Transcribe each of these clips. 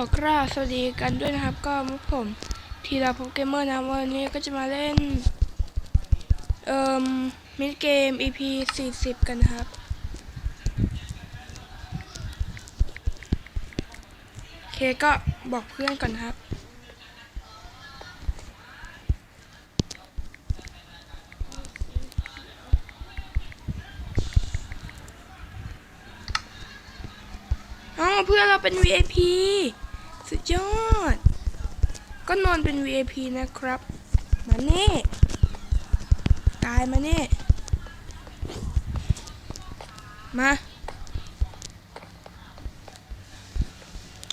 อกราบสวัสดีกันด้วยนะครับ ก็มุกผมทีราพบเกมเมอร์นะวันนี้ก็จะมาเล่น เอ่อมิดเกม EP 40 กันนะครับ เคก็บอกเพื่อนก่อนครับอ๋อเพื่อนเราเป็น VIP ยอด ก็นอนเป็น VIP นะครับ มาเน่กายมาเน่มา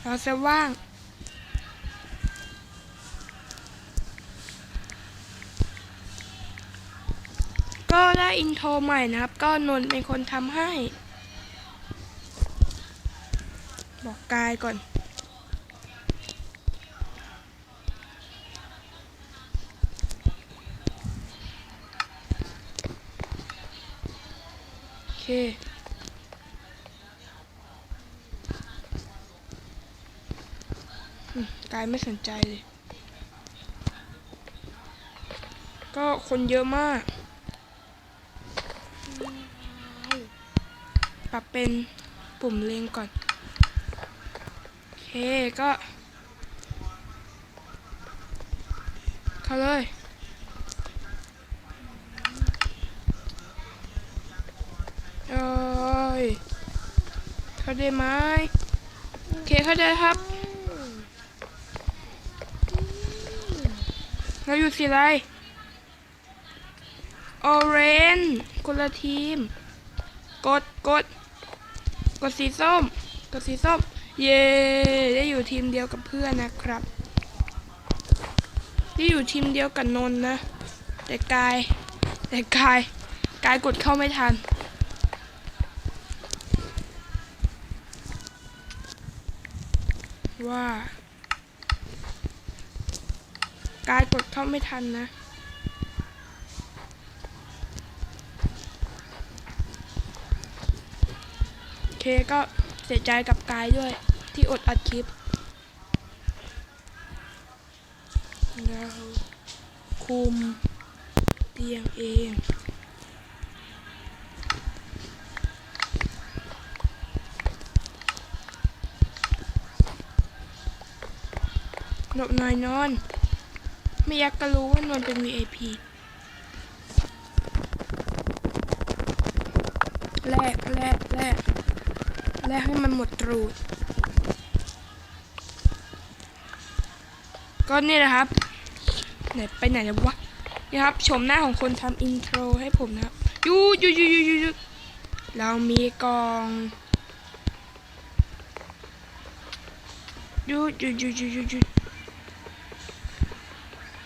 เราจะว่างก็ได้อินโทรใหม่นะครับ ก็นนเป็นคนทำให้ บอกกายก่อน เคกายไม่สนใจเลย ก็คนเยอะมาก ปรับเป็นปุ่มเลงก่อน โอเค ก็ เข้าเลย ได้ไหมโอเคเข้าได้ครับ เราอยู่สีอะไรออเรนคนละทีม กดกดกดสีส้ม กดสีส้ม เย้ได้อยู่ทีมเดียวกับเพื่อนนะครับ ได้อยู่ทีมเดียวกับนนท์นะ แต่กาย แต่กาย กายกดเข้าไม่ทัน ว่า กายกดเข้าไม่ทันนะ โอเคก็เสียใจกับกายด้วยที่อดอัดคลิปเราคุมเตียงเอง หลบหน่อยนอน ไม่อยากก็รู้ว่านอนเป็น VIP แลกแลกแลกแลกให้มันหมดตรูดก็นี่แหละครับ ไหนไปไหนแล้ววะนี่ครับชมหน้าของคนทำอินโทรให้ผมนะครับยูยูยูยูยูยูเรามีกองยูยูยูยูยูยู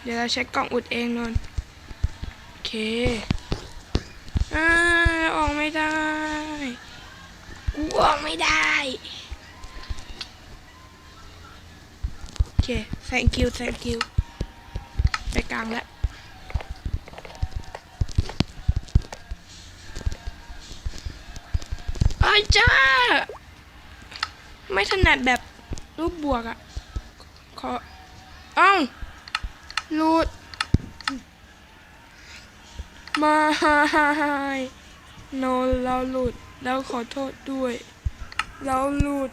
ดี๋ยวเราใช้กล่องอุดเองนนโอเคอ่าออกไม่ได้กูออกไม่ได้โอเค thank you thank you ไปกลางแล้วไอ้จ้า ไม่ถนัดแบบรูปบวกอะ่ะขออ้า หลุดมาโนเราหลุดแล้วขอโทษด้วย เราหลุด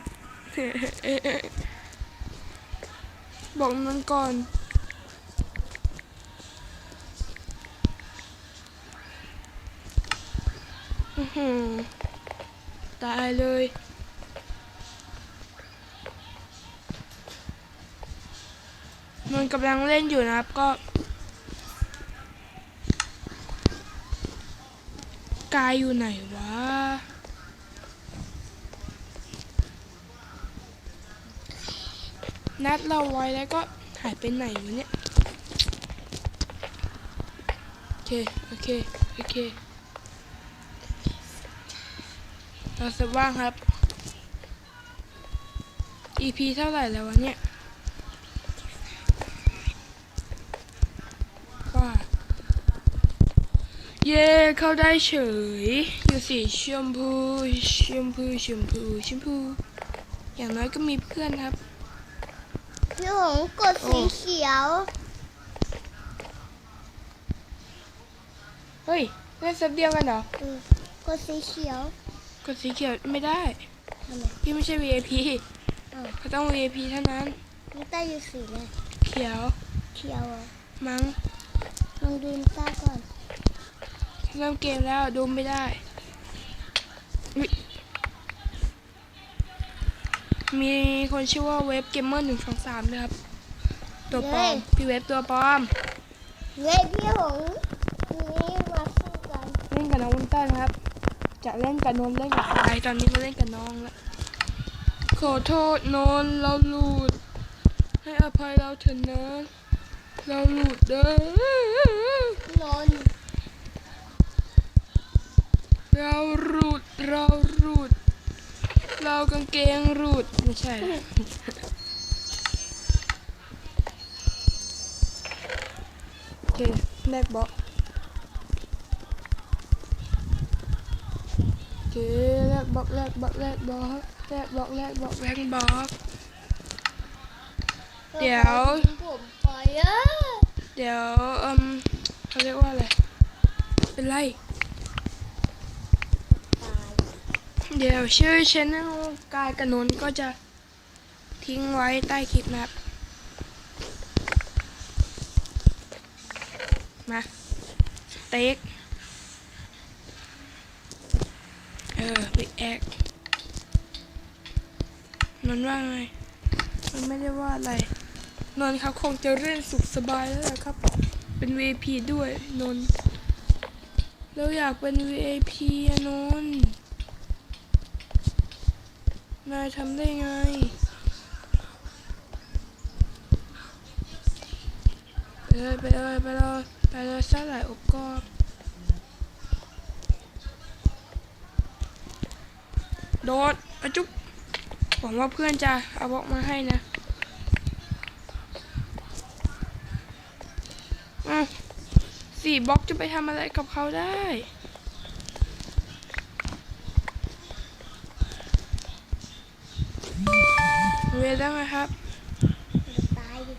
บอกมันก่อนอือหือตายเลย มันกำลังเล่นอยู่นะครับก็ กายอยู่ไหนวะ นัดเราไว้แล้วก็หายไปไหนวะเนี่ย โอเค โอเค โอเค เราจะว่างครับ EP เท่าไหร่แล้ววะเนี่ย ว่า เย่เข้าได้เฉย อยู่สีชมพูชมพูชมพูชมพู อย่างน้อยก็มีเพื่อนครับ พี่หงกดสีเขียว เฮ้ยเล่นเซิร์ฟเดียวกันเหรออืมกดสีเขียว กดสีเขียวไม่ได้ทำไมพี่ไม่ใช่ VIP อ้าวเขาต้อง VIP เท่านั้นนิต้าอยู่สีเลยเขียว เขียวเหรอะมั้งลองดูนิต้าก่อน เริ่มเกมแล้วดูไม่ได้อุ๊ยมีคนชื่อว่าเว็บเกมเมอร์หนึ่งสองสามด้วยครับ ตัวปลอม พี่เว็บตัวปลอมเฮ้ยพี่หงนี่มาสู้กันเล่นกับน้องวุ้นเต้นครับ จะเล่นกับนนท์เล่นกับใครตอนนี้มาเล่นกับน้องแล้วขอโทษนนท์เราหลุด ให้อภัยเราเถอะนะ เราหลุดเด้อนนท์ เราหลุดเราหลุดเรากางเกงหลุดไม่ใช่ โอเคแลกบล็อกโอเคแลกบล็อกแลกบล็อกแลกบล็อกแลกบล็อกแลกบ็อกแลกบ็อกเดี๋ยวผมไปอะเดี๋ยวเอืมเขาเรียกว่าอะไรเป็นไร ตาย เดี๋ยวชื่อชแนลกายกนนก็จะทิ้งไว้ใต้คลิปนะครับ มาสเต็กเออบิ๊กแอคนนว่าไงมันไม่ได้ว่าอะไร นนท์เขาคงจะเล่นสุขสบายแล้วแหละครับ เป็น VIP ด้วยนนเราอยากเป็น VIP อะนน นายทำได้ไง ไปเลยไปเลยไปเลยไปเลยสลายอบกรอบโดดอะจุ๊บหวังว่าเพื่อนจะเอาบล็อกมาให้นะอะสี่บล็อกจะไปทำอะไรกับเขาได้ เรียนได้ไหมครับ ตายดิ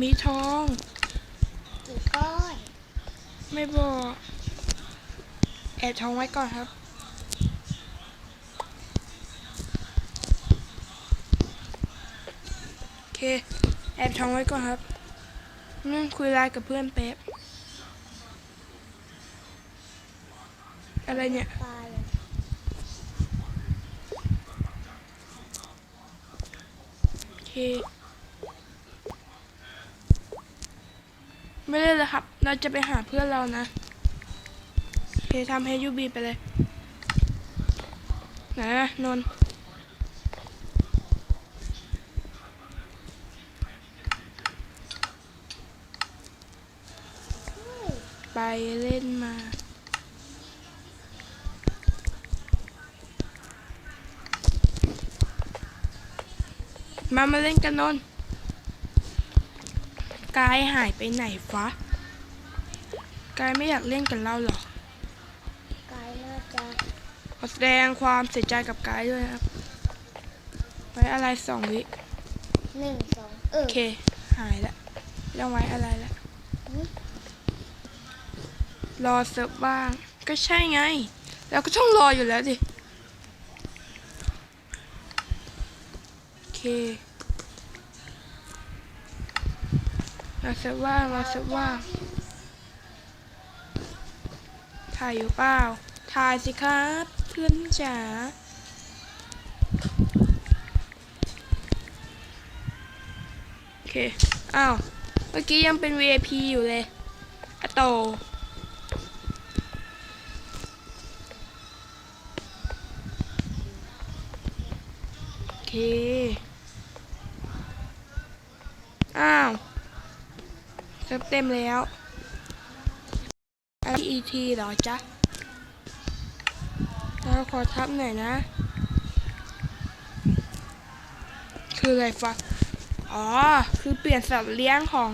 มีทอง กี่ก้อนไม่บอกแอบทองไว้ก่อนครับโอเคแอบทองไว้ก่อนครับนั่งคุยไลน์กับเพื่อนแป๊บอะไรเนี่ย ตายอะ โอเค ไม่ได้เลยครับ เราจะไปหาเพื่อนเรานะโอเคทำให้ยูบีไปเลย ไหนอะนนไปเล่นมา มามาเล่นกันนนท์กายหายไปไหนฟะกายไม่อยากเล่นกับเราเหรอกายน่าจะขอแสดงความเสียใจกับกายด้วยนะครับ ไว้อะไรสองวิหนึ่งสองเอโออเค หายละแล้วไว้อะไรละหืมรอเซิร์ฟบ้าง ก็ใช่ไงเราก็ต้องรออยู่แล้วดิโอเค รอเซฟว่างรอเซฟว่างถ่ายอยู่เปล่า ถ่ายสิครับเพื่อนจ๋าโอเค อ้าว เมื่อกี้ยังเป็น VIP อยู่เลยอะโตโอเค อ้าว เซิร์ฟเต็มแล้วไอันนี้ ET เหรอจ๊ะเราขอทับหน่อยนะ คืออะไรฟักอ๋อ คือเปลี่ยนสัตว์เลี้ยงของ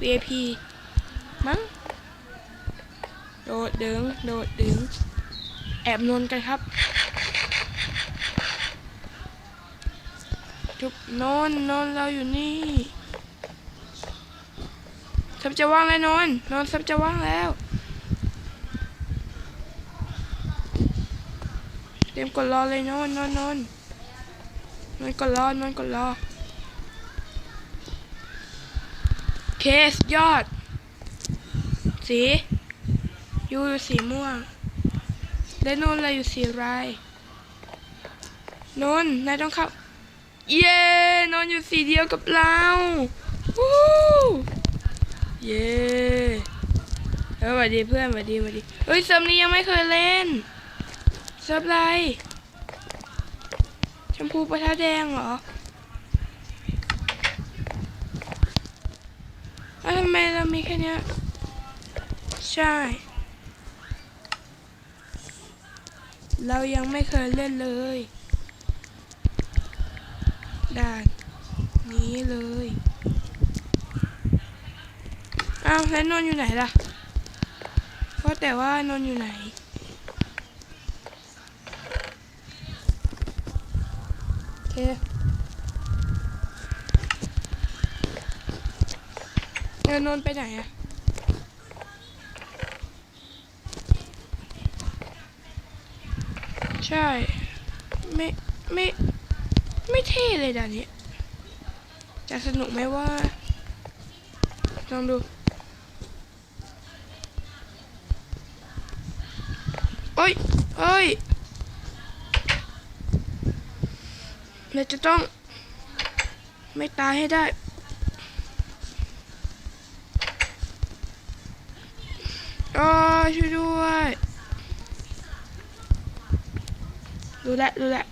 VIP มั้ง โดดดึง โดดดึง แอบนนกันครับโอเคทุบนนนอนเราอยู่นี่ ซับจะว่างแล้วนอน นอนซับจะว่างแล้ว เตรียมกดรอเลยนอนนอนนอนนอนกดรอนอนกดรอเคสยอด สียูอยู่สีม่วงและนนเราอยู่สีอะไรนนนายต้องเข้า เย้นอนอยู่สีเดียวกับเราวู้ เย้เออสวัสดีเพื่อนสวัสดีสวัสดีเฮ้ยเซิร์ฟนี้ยังไม่เคยเล่นเซิร์ฟไรชมพูปะทะแดงเหรอแล้วทำไมเรามีแค่เนี้ยใช่ เรายังไม่เคยเล่นเลยด่านนี้เลย อ้าวแล้วนนอยู่ไหนล่ะว่าแต่ว่านนอยู่ไหน โอเคเดินนนไปไหนอะใช่ ไม่ ไม่ ไม่เท่เลยด่านนี้จะสนุกไหมว่าลองดู โอ้ยโอ้ยเราจะต้อง ไม่ตายให้ได้ โอ้ช่วยด้วยดูแลวดูแลว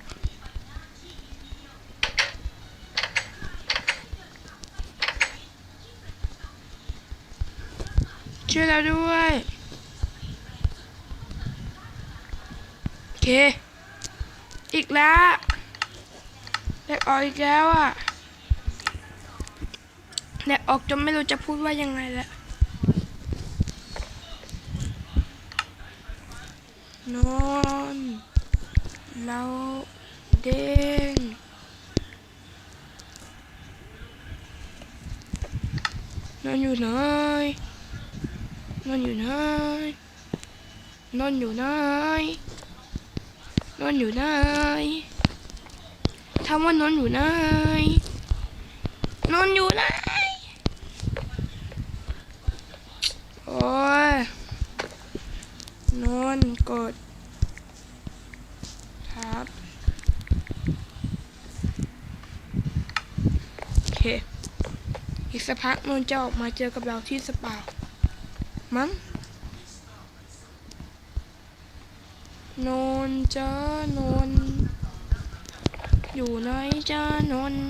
ช่วยเราด้วย โอ เค อีกแล้วแดกออกอีกแล้วอะแดกออกจนไม่รู้จะพูดว่ายังไงแล้ว นอนเราเด้งนอนอยู่ไหนนอนอยู่ไหนนอนอยู่ไหน นอนอยู่ไหนทำว่านอนอยู่ไหนนอนอยู่ไหนโอ้ยนอนกดครับโอเคอีกสักพักนนจะออกมาเจอกับเราที่สปามั้ง นนท์จ้านนท์อยู่ไหนจ้านนท์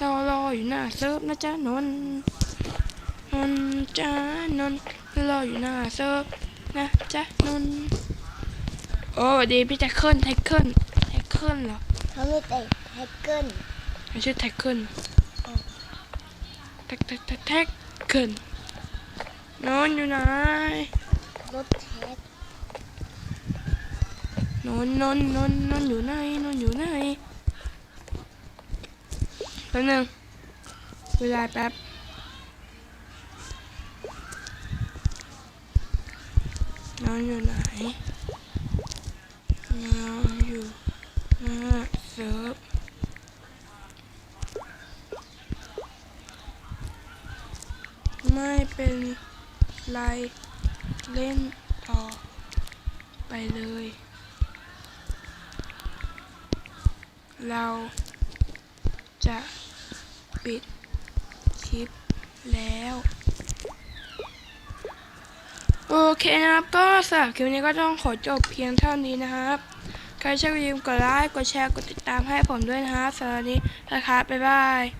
รอรออยู่หน้าเซิร์ฟนะจ้านนท์นนท์จ้านนท์รออยู่หน้าเซิร์ฟนะจ๊ะนนท์โอ้ดีพี่แท็กเกิลแท็กเกิลแท็กเกิลเหรอเขาไม่แต่แฮกเกิลไม่ใช่แท็กเกิลแท็กแท็กแท็กแท็กเกิลนอนอยู่ไหนรถแท็ก นอนนอนนอนนอนอยู่ไหนนอนอยู่ไหนแป๊บนึงเวลาแป๊บนอนอยู่ไหนนอนอยู่หน้าเซิร์ฟไม่เป็นไร เล่นต่อไปเลย เราจะปิดคลิปแล้ว โอเคนะครับ ก็สำหรับคลิปนี้ก็ต้องขอจบเพียงเท่านี้นะครับ ใครชอบอย่าลืมกดไลค์ กดแชร์ กดติดตามให้ผมด้วยนะครับสำหรับวันนี้นะครับบ๊ายบาย